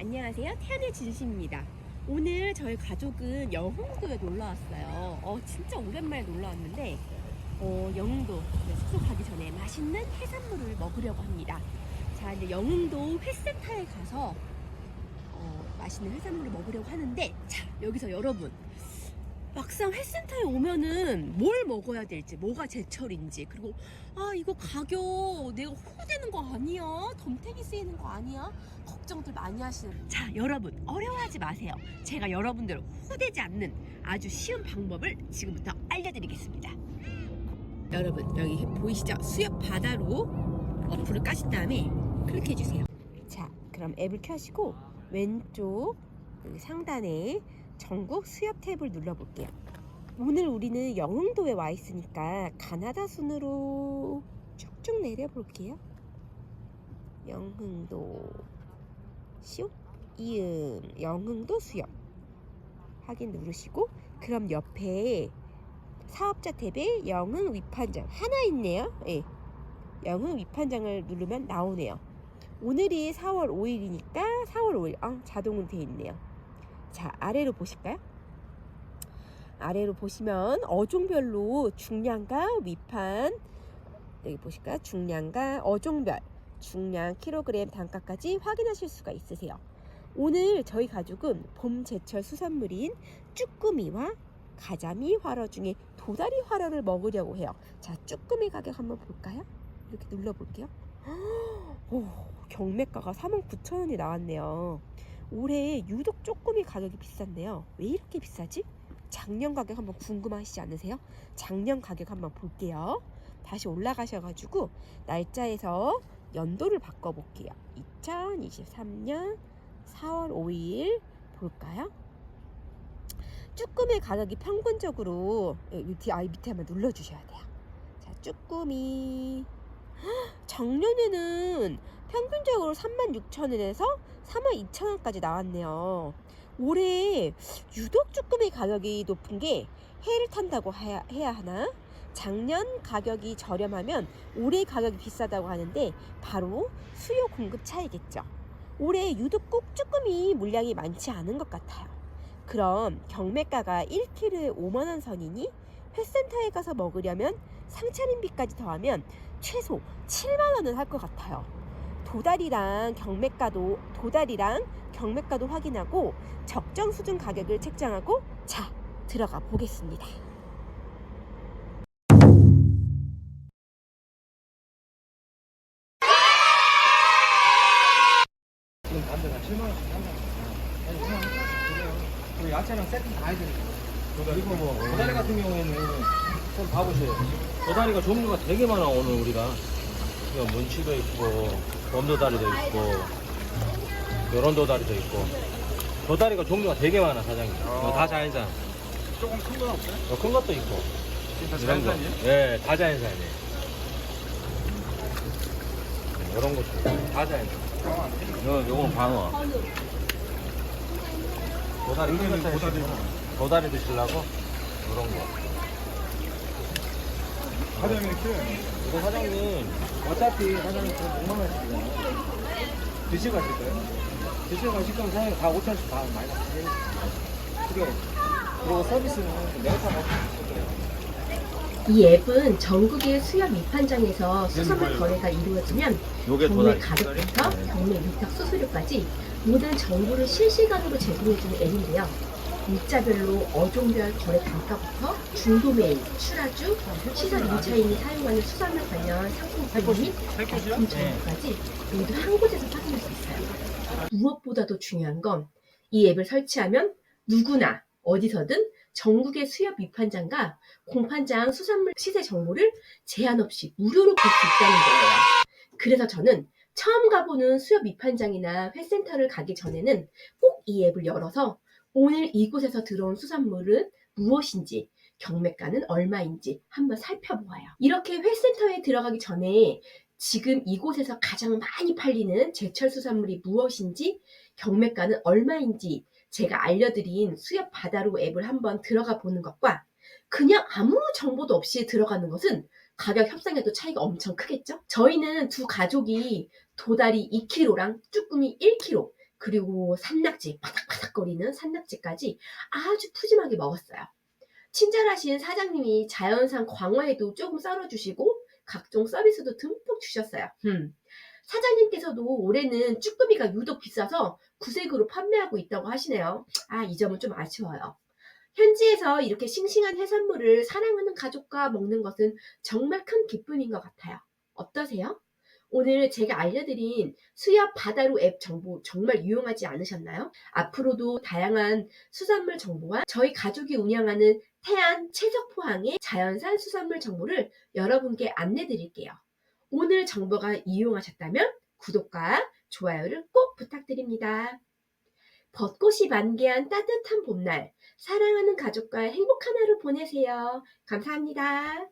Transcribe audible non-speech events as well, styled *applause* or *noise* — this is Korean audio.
안녕하세요. 태안의 진심입니다. 오늘 저희 가족은 영흥도에 놀러 왔어요. 어, 진짜 오랜만에 놀러 왔는데, 어, 영흥도 네, 숙소 가기 전에 맛있는 해산물을 먹으려고 합니다. 자, 이제 영흥도 회센터에 가서, 어, 맛있는 해산물을 먹으려고 하는데, 자, 여기서 여러분. 막상 회센터에 오면은 뭘 먹어야 될지, 뭐가 제철인지, 그리고 아 이거 가격 내가 호되는 거 아니야? 덤태기 쓰이는 거 아니야? 걱정들 많이 하시는 자 여러분 어려워하지 마세요 제가 여러분들 호되지 않는 아주 쉬운 방법을 지금부터 알려드리겠습니다 여러분 여기 보이시죠? 수협 바다로 어플을 까신 다음에 클릭해 주세요 자 그럼 앱을 켜시고 왼쪽 상단에 전국 수협 탭을 눌러볼게요 오늘 우리는 영흥도에 와 있으니까 가나다 순으로 쭉쭉 내려볼게요. 영흥도 시옷 이응 영흥도 수협 확인 누르시고 그럼 옆에 사업자 탭에 영흥 위판장 하나 있네요. 예. 영흥 위판장을 누르면 나오네요. 오늘이 4월 5일이니까 4월 5일 아, 자동으로 되어 있네요. 자 아래로 보실까요? 아래로 보시면 어종별로 중량과 위판 여기 보실까요? 중량과 어종별 중량 킬로그램 단가까지 확인하실 수가 있으세요. 오늘 저희 가족은 봄 제철 수산물인 쭈꾸미와 가자미 활어 중에 도다리 활어를 먹으려고 해요. 자, 쭈꾸미 가격 한번 볼까요? 이렇게 눌러볼게요. *gasps* 오, 경매가가 49,000원이 나왔네요. 올해 유독 쭈꾸미 가격이 비싼데요. 왜 이렇게 비싸지? 작년 가격 한번 궁금하시지 않으세요? 작년 가격 한번 볼게요. 다시 올라가셔가지고 날짜에서 연도를 바꿔볼게요. 2023년 4월 5일 볼까요? 쭈꾸미 가격이 평균적으로 예, 밑에 아 밑에 한번 눌러주셔야 돼요. 자, 쭈꾸미 작년에는 평균적으로 36,000원에서 42,000원까지 나왔네요. 올해 유독 쭈꾸미 가격이 높은 게 해를 탄다고 해야, 해야 하나? 작년 가격이 저렴하면 올해 가격이 비싸다고 하는데 바로 수요 공급 차이겠죠. 올해 유독 꼭 쭈꾸미 물량이 많지 않은 것 같아요. 그럼 경매가가 1kg에 5만원 선이니 회센터에 가서 먹으려면 상차림비까지 더하면 최소 7만원은 할 것 같아요. 도다리랑 경매가도 도다리랑 경매가도 확인하고 적정 수준 가격을 책정하고 자 들어가 보겠습니다. 지금 반대가 7만 원씩 한다. 아니 그냥 그래요. 그리고 야채랑 세트 다 해야 되니까. 그리고 뭐 도다리 같은 경우에는 좀 봐보세요. 도다리가 종류가 되게 많아 오늘 우리가. 이거 문치도 있고 범도다리도 있고 요런 도다리도 있고 도다리가 종류가 되게 많아 사장님. 이거 다 자연산. 조금 큰 건 없어요? 어, 큰 것도 있고. 다 이런 거. 자연산이에요? 네, 다 자연산이에요. 이런 것도 다 자연산. 요, 요건 방어. 도다리 큰거 도다리. 드시구나. 도다리 드시려고? 이런 거. 사장님 이렇게 이거 사장님, 어차피 사장님 좀 6만 원씩이잖아요. 드시고 가실 거예요? 드시고 가실 거면 사장님 다 5천 원씩 다 많이 받으세요. 그래. 그리고 서비스는 내가 다 거예요. 이 앱은 전국의 수협 위판장에서 수산물 거래가 이루어지면 요게 경매 도다리. 가격부터 네. 경매 위탁 수수료까지 모든 정보를 실시간으로 제공해주는 앱인데요. 일자별로 어종별 거래 단가부터 중도 매입, 출하주, 시설 임차인이 사용하는 수산물 관련 상품권 및 납품 정보까지 모두 한 곳에서 확인할 수 있어요. 무엇보다도 중요한 건 이 앱을 설치하면 누구나 어디서든 전국의 수협 위판장과 공판장 수산물 시세 정보를 제한 없이 무료로 볼 수 있다는 거예요. 그래서 저는 처음 가보는 수협 위판장이나 회센터를 가기 전에는 꼭 이 앱을 열어서 오늘 이곳에서 들어온 수산물은 무엇인지 경매가는 얼마인지 한번 살펴보아요. 이렇게 회센터에 들어가기 전에 지금 이곳에서 가장 많이 팔리는 제철 수산물이 무엇인지 경매가는 얼마인지 제가 알려드린 수협 바다로 앱을 한번 들어가 보는 것과 그냥 아무 정보도 없이 들어가는 것은 가격 협상에도 차이가 엄청 크겠죠? 저희는 두 가족이 도다리 2kg랑 쭈꾸미 1kg 그리고 산낙지, 바닥거리는 산낙지까지 아주 푸짐하게 먹었어요. 친절하신 사장님이 자연산 광어에도 조금 썰어주시고 각종 서비스도 듬뿍 주셨어요. 음. 사장님께서도 올해는 쭈꾸미가 유독 비싸서 구색으로 판매하고 있다고 하시네요. 아, 이 점은 좀 아쉬워요. 현지에서 이렇게 싱싱한 해산물을 사랑하는 가족과 먹는 것은 정말 큰 기쁨인 것 같아요. 어떠세요? 오늘 제가 알려드린 수협 바다로 앱 정보 정말 유용하지 않으셨나요? 앞으로도 다양한 수산물 정보와 저희 가족이 운영하는 태안 채석포항의 자연산 수산물 정보를 여러분께 안내 드릴게요. 오늘 정보가 유용하셨다면 구독과 좋아요를 꼭 부탁드립니다. 벚꽃이 만개한 따뜻한 봄날, 사랑하는 가족과 행복한 하루 보내세요. 감사합니다.